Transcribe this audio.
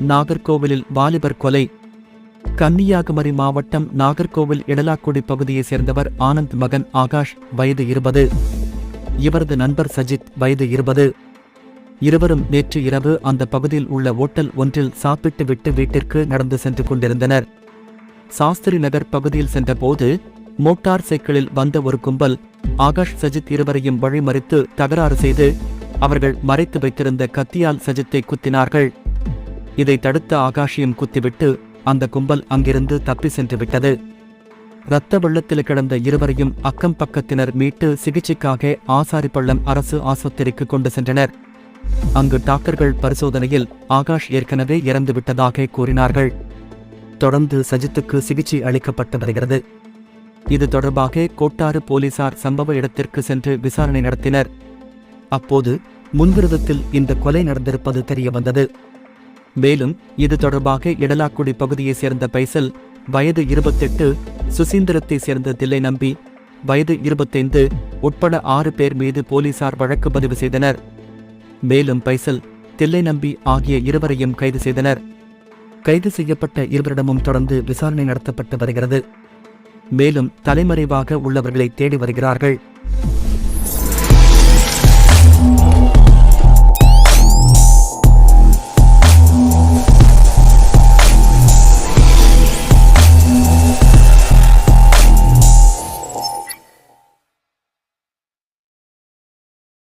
நாகர்கோவிலில் வாலிபர் கொலை. கன்னியாகுமரி மாவட்டம் நாகர்கோவில் இடலாக்குடி பகுதியைச் சேர்ந்தவர் ஆனந்த் மகன் ஆகாஷ் வயது இருபது. இவரது நண்பர் சஜித் வயது இருபது. இருவரும் நேற்று இரவு அந்த பகுதியில் உள்ள ஓட்டல் ஒன்றில் சாப்பிட்டு விட்டு வீட்டிற்கு நடந்து சென்று கொண்டிருந்தனர். சாஸ்திரி நகர் பகுதியில் சென்றபோது மோட்டார் சைக்கிளில் வந்த ஒரு கும்பல் ஆகாஷ் சஜித் இருவரையும் வழிமறித்து தகராறு செய்து அவர்கள் மறைத்து வைத்திருந்த கத்தியால் சஜித்தை குத்தினார்கள். இதை தடுத்த ஆகாஷையும் குத்திவிட்டு அந்த கும்பல் அங்கிருந்து தப்பி சென்று விட்டது. இரத்த வெள்ளத்தில் கிடந்த இருவரையும் அக்கம் பக்கத்தினர் மீட்டு சிகிச்சைக்காக ஆசாரிப்பள்ளம் அரசு ஆஸ்பத்திரிக்கு கொண்டு சென்றனர். அங்கு டாக்டர்கள் பரிசோதனையில் ஆகாஷ் ஏற்கனவே இறந்துவிட்டதாக கூறினார்கள். தொடர்ந்து சஜித்துக்கு சிகிச்சை அளிக்கப்பட்டு வருகிறது. இது தொடர்பாக கோட்டாறு போலீசார் சம்பவ இடத்திற்கு சென்று விசாரணை நடத்தினர். அப்போது முன்விரதத்தில் இந்த கொலை நடந்திருப்பது தெரியவந்தது. மேலும் இது தொடர்பாக இடலாக்குடி பகுதியைச் சேர்ந்த பைசல் வயது இருபத்தெட்டு சுசீந்திரத்தைச் சேர்ந்த தில்லை நம்பி வயது இருபத்தைந்து உட்பட ஆறு பேர் மீது போலீசார் வழக்கு பதிவு செய்தனர். மேலும் பைசல் தில்லை நம்பி ஆகிய இருவரையும் கைது செய்தனர். கைது செய்யப்பட்ட இருவரிடமும் தொடர்ந்து விசாரணை நடத்தப்பட்டு வருகிறது. மேலும் தலைமறைவாக உள்ளவர்களை தேடி வருகிறார்கள்.